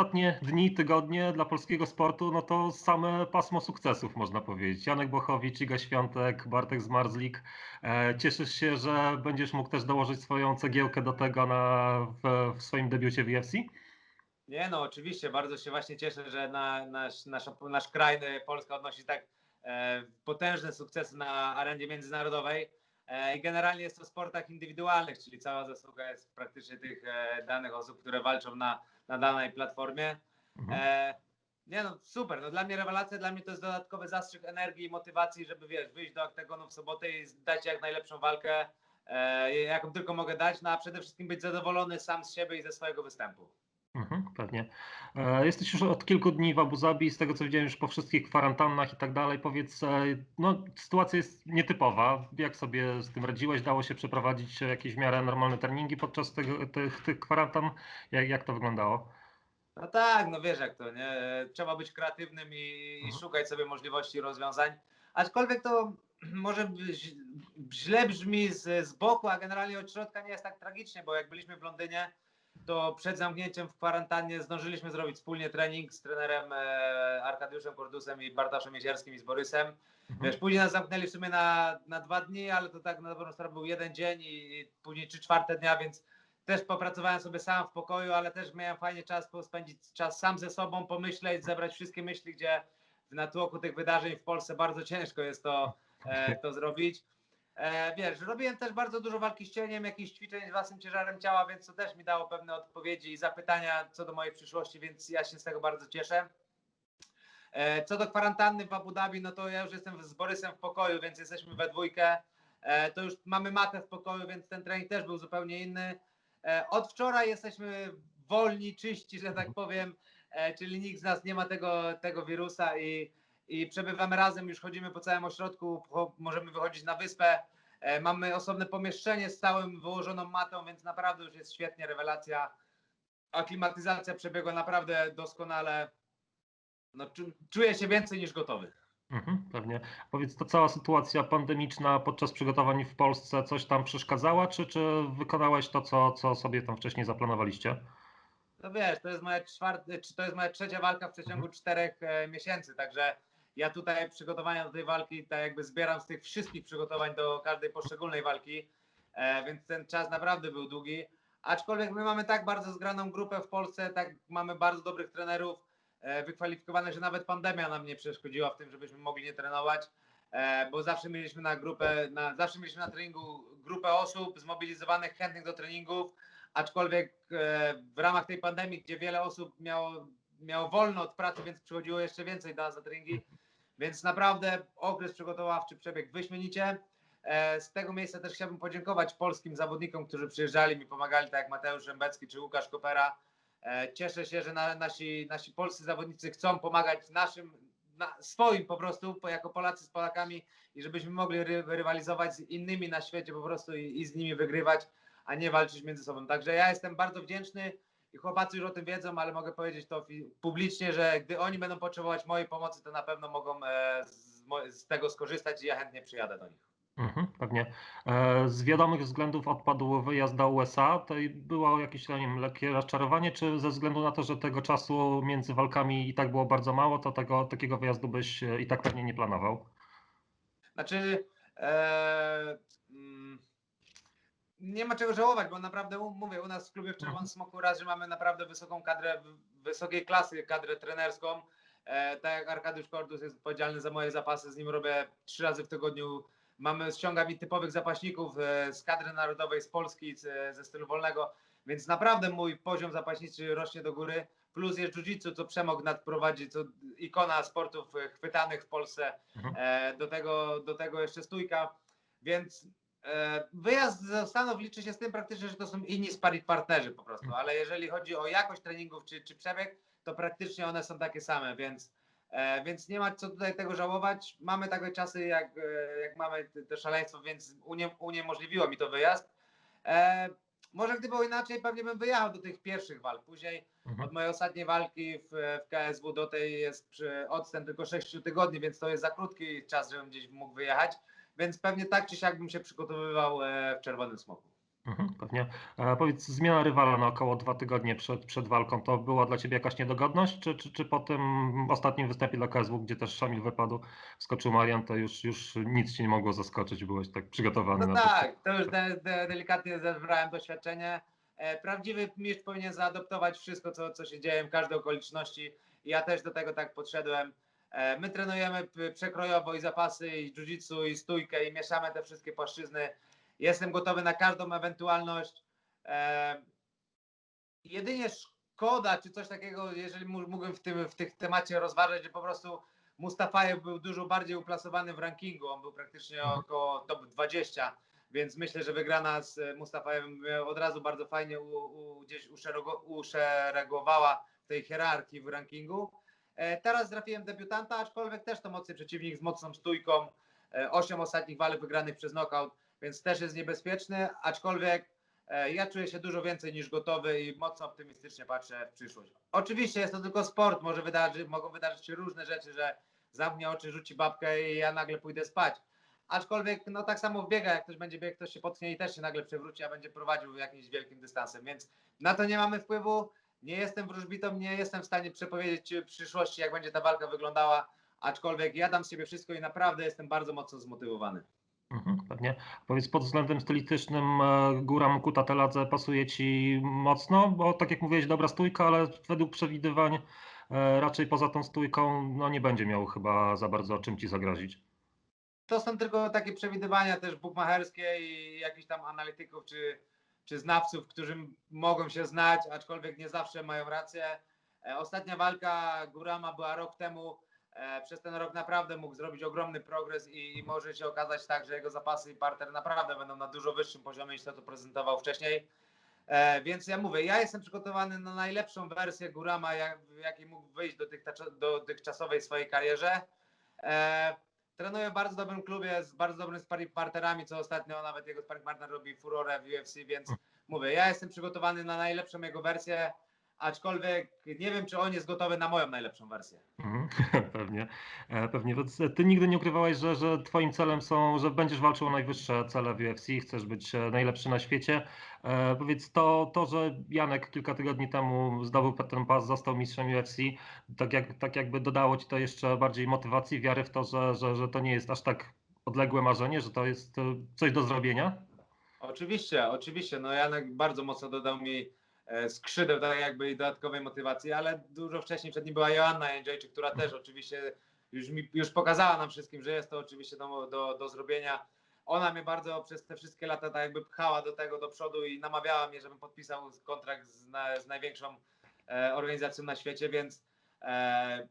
ostatnie dni, tygodnie dla polskiego sportu, no to same pasmo sukcesów można powiedzieć. Janek Bochowicz, Iga Świątek, Bartek Zmarzlik. E, Cieszysz się, że będziesz mógł też dołożyć swoją cegiełkę do tego na, w, w swoim debiucie w UFC? Nie no, oczywiście, bardzo się właśnie cieszę, że na, nasz, nasza, nasz kraj, e, Polska odnosi tak e, potężne sukcesy na arenie międzynarodowej. E, I generalnie jest to w sportach indywidualnych, czyli cała zasługa jest praktycznie tych e, danych osób, które walczą na, na danej platformie. Mhm. E, nie no, super. No, dla mnie rewelacja, dla mnie to jest dodatkowy zastrzyk energii i motywacji, żeby wiesz, wyjść do oktagonu w sobotę i dać jak najlepszą walkę, jaką tylko mogę dać, no a przede wszystkim być zadowolony sam z siebie i ze swojego występu. Mhm, pewnie. E, Jesteś już od kilku dni w Abu Zabi, z tego co widziałem już po wszystkich kwarantannach i tak dalej. Powiedz, e, no sytuacja jest nietypowa. Jak sobie z tym radziłeś? Dało się przeprowadzić jakieś w miarę normalne treningi podczas tego, tych, tych kwarantan? Jak, jak to wyglądało? No tak, no wiesz jak to, nie? Trzeba być kreatywnym i, i Mhm. szukać sobie możliwości rozwiązań. Aczkolwiek to może źle brzmi z, z boku, a generalnie od środka nie jest tak tragicznie, bo jak byliśmy w Londynie, to przed zamknięciem w kwarantannie zdążyliśmy zrobić wspólnie trening z trenerem e, Arkadiuszem Kordusem i Bartaszem Jezierskim i z Borysem. Mhm. Wiesz, później nas zamknęli w sumie na, na dwa dni, ale to tak na dobrą sprawę był jeden dzień i, i później trzy czwarte dnia, więc też popracowałem sobie sam w pokoju, ale też miałem fajnie czas spędzić czas sam ze sobą, pomyśleć, zebrać wszystkie myśli, gdzie w natłoku tych wydarzeń w Polsce bardzo ciężko jest to, e, to zrobić. E, wiesz, robiłem też bardzo dużo walki z cieniem, jakichś ćwiczeń z własnym ciężarem ciała, więc to też mi dało pewne odpowiedzi i zapytania co do mojej przyszłości, więc ja się z tego bardzo cieszę. E, Co do kwarantanny w Abu Dhabi, no to ja już jestem z Borysem w pokoju, więc jesteśmy we dwójkę. E, To już mamy matę w pokoju, więc ten trening też był zupełnie inny. Od wczoraj jesteśmy wolni, czyści, że tak powiem, czyli nikt z nas nie ma tego, tego wirusa i, i przebywamy razem, już chodzimy po całym ośrodku, możemy wychodzić na wyspę. E, Mamy osobne pomieszczenie z całym wyłożoną matą, więc naprawdę już jest świetnie, rewelacja. Aklimatyzacja przebiegła naprawdę doskonale. No, czu- czuję się więcej niż gotowy. Mhm, pewnie. Powiedz, ta cała sytuacja pandemiczna podczas przygotowań w Polsce coś tam przeszkadzała, czy, czy wykonałeś to, co, co sobie tam wcześniej zaplanowaliście? No wiesz, to jest moja to jest moja trzecia walka w przeciągu czterech e, miesięcy, także ja tutaj przygotowania do tej walki tak jakby zbieram z tych wszystkich przygotowań do każdej poszczególnej walki, e, więc ten czas naprawdę był długi. Aczkolwiek my mamy tak bardzo zgraną grupę w Polsce, tak mamy bardzo dobrych trenerów, e, wykwalifikowanych, że nawet pandemia nam nie przeszkodziła w tym, żebyśmy mogli nie trenować, e, bo zawsze mieliśmy na grupę, na, zawsze mieliśmy na treningu grupę osób zmobilizowanych, chętnych do treningów, aczkolwiek w ramach tej pandemii, gdzie wiele osób miało, miało wolno od pracy, więc przychodziło jeszcze więcej do nas na treningi, więc naprawdę okres przygotowawczy przebiegł wyśmienicie. E, Z tego miejsca też chciałbym podziękować polskim zawodnikom, którzy przyjeżdżali mi, pomagali, tak jak Mateusz Rzębecki czy Łukasz Kopera. E, Cieszę się, że na, nasi, nasi polscy zawodnicy chcą pomagać naszym, na, swoim po prostu, jako Polacy z Polakami i żebyśmy mogli ry, rywalizować z innymi na świecie po prostu i, i z nimi wygrywać, a nie walczyć między sobą. Także ja jestem bardzo wdzięczny i chłopacy już o tym wiedzą, ale mogę powiedzieć to publicznie, że gdy oni będą potrzebować mojej pomocy, to na pewno mogą e, z, z tego skorzystać i ja chętnie przyjadę do nich. Mhm, pewnie. E, Z wiadomych względów odpadł wyjazd do USA. To i było jakieś, lekkie rozczarowanie, czy ze względu na to, że tego czasu między walkami i tak było bardzo mało, to tego, takiego wyjazdu byś e, i tak pewnie nie planował? Znaczy, e, nie ma czego żałować, bo naprawdę mówię, u nas w klubie w Czerwonym Smoku raz, że mamy naprawdę wysoką kadrę, wysokiej klasy kadrę trenerską. E, tak jak Arkadiusz Kordus jest odpowiedzialny za moje zapasy, z nim robię trzy razy w tygodniu. Mamy, ściąga mi typowych zapaśników e, z kadry narodowej, z Polski, z, ze stylu wolnego, więc naprawdę mój poziom zapaśniczy rośnie do góry. Plus jest jiu-jitsu, co Przemok nadprowadzi, co ikona sportów e, chwytanych w Polsce. Mhm. E, do, tego, do tego jeszcze stójka, więc e, wyjazd do Stanów liczy się z tym praktycznie, że to są inni sparring partnerzy po prostu, ale jeżeli chodzi o jakość treningów czy, czy przebieg, to praktycznie one są takie same, więc, e, więc nie ma co tutaj tego żałować. Mamy takie czasy, jak, e, jak mamy to szaleństwo, więc unie, uniemożliwiło mi to wyjazd. E, może gdyby było inaczej, pewnie bym wyjechał do tych pierwszych walk. Później Mhm. od mojej ostatniej walki w, w KSW do tej jest przy odstęp tylko 6 tygodni, więc to jest za krótki czas, żebym gdzieś mógł wyjechać. Więc pewnie tak czy siak bym się przygotowywał e, w Czerwonym Smoku. Mhm, pewnie. E, powiedz, zmiana rywala na około dwa tygodnie przed, przed walką, to była dla ciebie jakaś niedogodność, czy, czy, czy po tym ostatnim występie dla KSW, gdzie też Szamil wypadł, skoczył Marian, to już, już nic cię nie mogło zaskoczyć, byłeś tak przygotowany No na to? tak, to już de, de, delikatnie zebrałem doświadczenie. E, Prawdziwy mistrz powinien zaadoptować wszystko, co, co się dzieje w każdej okoliczności. Ja też do tego tak podszedłem. E, My trenujemy przekrojowo i zapasy, i jiu-jitsu, i stójkę, i mieszamy te wszystkie płaszczyzny. Jestem gotowy na każdą ewentualność. E, Jedynie szkoda, czy coś takiego, jeżeli mógł- mógłbym w tym w tych temacie rozważać, że po prostu Mustafajew był dużo bardziej uplasowany w rankingu. On był praktycznie Mhm. około top 20, więc myślę, że wygrana z e, Mustafajewem od razu bardzo fajnie u, u, gdzieś uszerego, uszeregowała w tej hierarchii w rankingu. E, Teraz trafiłem debiutanta, aczkolwiek też to mocny przeciwnik z mocną stójką. E, Osiem ostatnich walk wygranych przez knockout, więc też jest niebezpieczny, aczkolwiek e, ja czuję się dużo więcej niż gotowy i mocno optymistycznie patrzę w przyszłość. Oczywiście jest to tylko sport, może wydarzy, mogą wydarzyć się różne rzeczy, że zamknie oczy, rzuci babkę i ja nagle pójdę spać. Aczkolwiek no tak samo w biegach, jak ktoś będzie biegł, ktoś się potknie i też się nagle przewróci, a będzie prowadził jakimś wielkim dystansem, więc na to nie mamy wpływu. Nie jestem wróżbitą, nie jestem w stanie przepowiedzieć w przyszłości, jak będzie ta walka wyglądała, aczkolwiek ja dam z siebie wszystko i naprawdę jestem bardzo mocno zmotywowany. Mhm, pewnie. Powiedz, pod względem stylistycznym e, Góra Mukuta Teladze pasuje ci mocno, bo tak jak mówiłeś, dobra stójka, ale według przewidywań e, raczej poza tą stójką no nie będzie miał chyba za bardzo czym ci zagrozić. to są tylko takie przewidywania też bukmacherskie i jakichś tam analityków czy, czy znawców, którzy mogą się znać, aczkolwiek nie zawsze mają rację. E, Ostatnia walka Gurama była rok temu. E, Przez ten rok naprawdę mógł zrobić ogromny progres i, może się okazać tak, że jego zapasy i parter naprawdę będą na dużo wyższym poziomie niż to, co prezentował wcześniej. E, Więc ja mówię, ja jestem przygotowany na najlepszą wersję Gurama, jakiej mógł wyjść do tych dotychczasowej swojej karierze. Trenuję w bardzo dobrym klubie z bardzo dobrym sparring partnerami, co ostatnio nawet jego sparring partner robi furorę w UFC, więc mówię, ja jestem przygotowany na najlepszą jego wersję, aczkolwiek nie wiem, czy on jest gotowy na moją najlepszą wersję. Mhm, pewnie, e, pewnie. Więc ty nigdy nie ukrywałeś, że, że twoim celem są, że będziesz walczył o najwyższe cele w UFC, chcesz być e, najlepszy na świecie. E, powiedz, to, to, że Janek kilka tygodni temu zdobył ten pas, został mistrzem UFC, tak, jak, tak jakby dodało ci to jeszcze bardziej motywacji, wiary w to, że, że, że to nie jest aż tak odległe marzenie, że to jest e, coś do zrobienia? Oczywiście, oczywiście, no Janek bardzo mocno dodał mi skrzydeł tak jakby i dodatkowej motywacji, ale dużo wcześniej przed nim była Joanna Jędrzejczyk, która też oczywiście już, mi, już pokazała nam wszystkim, że jest to oczywiście do, do, do zrobienia. Ona mnie bardzo przez te wszystkie lata tak jakby pchała do tego do przodu i namawiała mnie, żebym podpisał kontrakt z, na, z największą e, organizacją na świecie, więc e,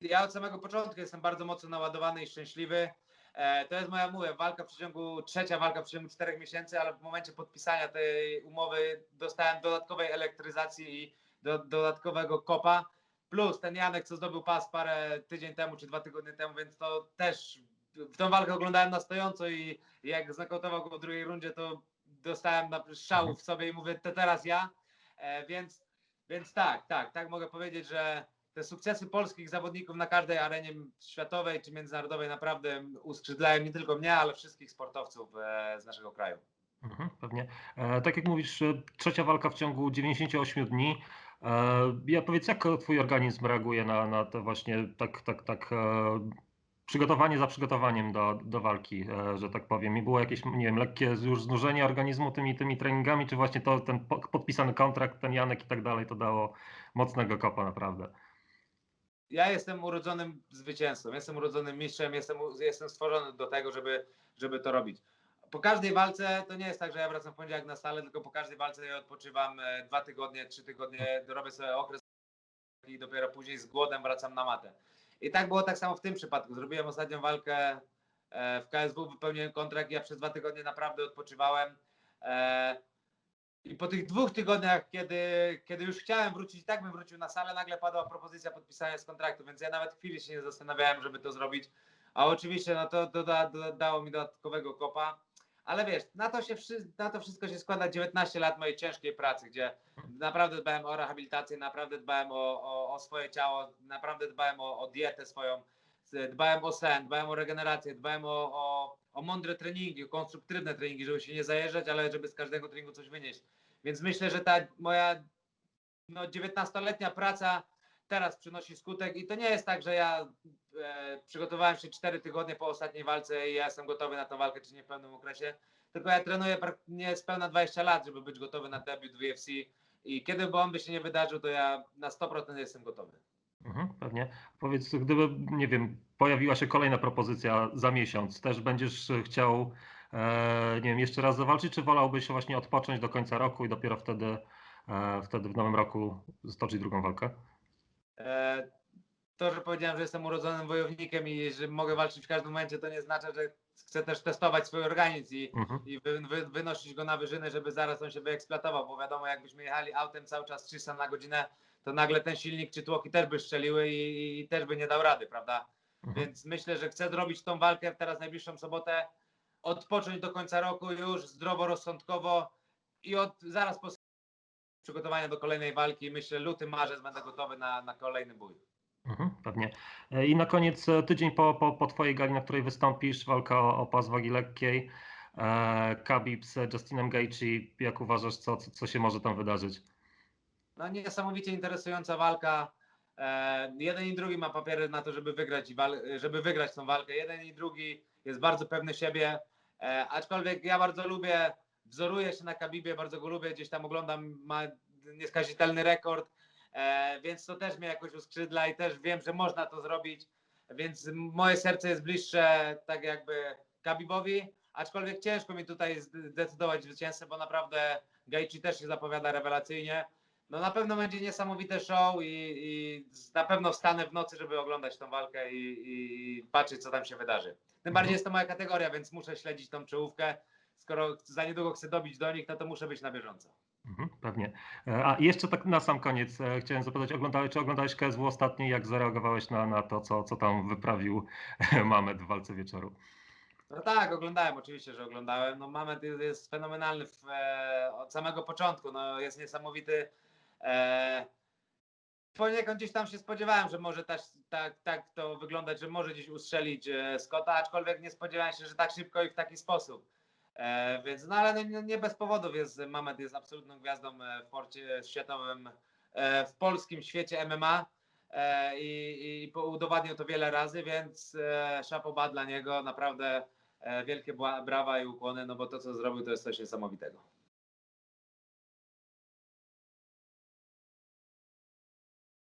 ja od samego początku jestem bardzo mocno naładowany i szczęśliwy. E, To jest moja, mówię, walka w przeciągu, trzecia walka w przeciągu czterech miesięcy, ale w momencie podpisania tej umowy dostałem dodatkowej elektryzacji i do, dodatkowego kopa. Plus ten Janek, co zdobył pas parę tydzień temu czy dwa tygodnie temu, więc to też w tą walkę oglądałem na stojąco i jak znakautował go w drugiej rundzie, to dostałem na szału w sobie i mówię, to teraz ja. E, Więc, więc tak, tak, tak mogę powiedzieć, że te sukcesy polskich zawodników na każdej arenie światowej czy międzynarodowej naprawdę uskrzydlają nie tylko mnie, ale wszystkich sportowców e, z naszego kraju. Mhm, pewnie. E, tak jak mówisz, e, trzecia walka w ciągu 98 dni. Ja powiedz, jak twój organizm reaguje na, na to właśnie tak, tak, tak przygotowanie za przygotowaniem do, do walki, że tak powiem. I było jakieś, nie wiem, lekkie już znużenie organizmu tymi, tymi treningami, czy właśnie to ten po- podpisany kontrakt, ten Janek i tak dalej, to dało mocnego kopa naprawdę. Ja jestem urodzonym zwycięzcą, jestem urodzonym mistrzem, jestem, jestem stworzony do tego, żeby, żeby to robić. Po każdej walce to nie jest tak, że ja wracam w poniedziałek na salę, tylko po każdej walce ja odpoczywam e, dwa tygodnie, trzy tygodnie, robię sobie okres i dopiero później z głodem wracam na matę. I tak było tak samo w tym przypadku. Zrobiłem ostatnią walkę e, w KSW, wypełniłem kontrakt, ja przez dwa tygodnie naprawdę odpoczywałem. I po tych dwóch tygodniach, kiedy, kiedy już chciałem wrócić, tak bym wrócił na salę, nagle padła propozycja podpisania z kontraktu, więc ja nawet chwili się nie zastanawiałem, żeby to zrobić. A oczywiście no to, to da, da, dało mi dodatkowego kopa. Ale wiesz, na to, się, na to wszystko się składa 19 lat mojej ciężkiej pracy, gdzie naprawdę dbałem o rehabilitację, naprawdę dbałem o, o, o swoje ciało, naprawdę dbałem o, o dietę swoją. Dbałem o sen, dbałem o regenerację, dbałem o, o, o mądre treningi, o konstruktywne treningi, żeby się nie zajeżdżać, ale żeby z każdego treningu coś wynieść. Więc myślę, że ta moja no, 19-letnia praca teraz przynosi skutek i to nie jest tak, że ja e, przygotowałem się 4 tygodnie po ostatniej walce i ja jestem gotowy na tę walkę, czy nie w pełnym okresie, tylko ja trenuję niespełna 20 lat, żeby być gotowy na debiut w UFC i kiedy by on by się nie wydarzył, to ja na 100% jestem gotowy. Mhm, pewnie. Powiedz, gdyby, nie wiem, pojawiła się kolejna propozycja za miesiąc, też będziesz chciał, e, nie wiem, jeszcze raz zawalczyć, czy wolałbyś właśnie odpocząć do końca roku i dopiero wtedy, e, wtedy w nowym roku stoczyć drugą walkę? E, To, że powiedziałem, że jestem urodzonym wojownikiem i że mogę walczyć w każdym momencie, to nie oznacza, że chcę też testować swój organizm i, Mhm, i wy, wy, wynosić go na wyżyny, żeby zaraz on się wyeksploatował, bo wiadomo, jakbyśmy jechali autem cały czas 300 na godzinę, to nagle ten silnik czy tłoki też by strzeliły i, i też by nie dał rady, prawda? mhm. Więc myślę, że chcę zrobić tą walkę teraz najbliższą sobotę, odpocząć do końca roku już zdroworozsądkowo i od zaraz po przygotowania do kolejnej walki, myślę luty, marzec będę gotowy na, na kolejny bój. Mhm, pewnie. E, I na koniec e, tydzień po, po, po Twojej gali, na której wystąpisz, walka o, o pas wagi lekkiej, e, Khabib z Justinem Gaethje. Jak uważasz, co, co, co się może tam wydarzyć? No niesamowicie interesująca walka. E, jeden i drugi ma papiery na to, żeby wygrać, żeby wygrać tą walkę. Jeden i drugi jest bardzo pewny siebie. E, aczkolwiek ja bardzo lubię, wzoruję się na Kabibie, bardzo go lubię, gdzieś tam oglądam, ma nieskazitelny rekord, e, więc to też mnie jakoś uskrzydla i też wiem, że można to zrobić, więc moje serce jest bliższe tak jakby Kabibowi, aczkolwiek ciężko mi tutaj zdecydować zwycięzcę, bo naprawdę Gaethje też się zapowiada rewelacyjnie. No na pewno będzie niesamowite show i, i na pewno wstanę w nocy, żeby oglądać tą walkę i, i patrzeć, co tam się wydarzy. Tym bardziej jest to moja kategoria, więc muszę śledzić tą czołówkę. Skoro za niedługo chcę dobić do nich, no to muszę być na bieżąco. Mhm, pewnie. E, A jeszcze tak na sam koniec e, chciałem zapytać, oglądałeś, czy oglądałeś KSW ostatnio, jak zareagowałeś na, na to, co, co tam wyprawił Mamet w walce wieczoru? No tak, oglądałem, oczywiście, że oglądałem. No Mamet jest, jest fenomenalny w, e, od samego początku, no jest niesamowity. E, poniekąd gdzieś tam się spodziewałem, że może tak, tak, tak to wyglądać, że może gdzieś ustrzelić e, Scotta, aczkolwiek nie spodziewałem się, że tak szybko i w taki sposób. E, więc, no ale nie, bez powodów jest, Mamet jest absolutną gwiazdą e, w porcie światowym, e, w polskim świecie MMA e, i, i udowadniał to wiele razy, więc e, szapoba dla niego, naprawdę e, wielkie brawa i ukłony, no bo to co zrobił to jest coś niesamowitego.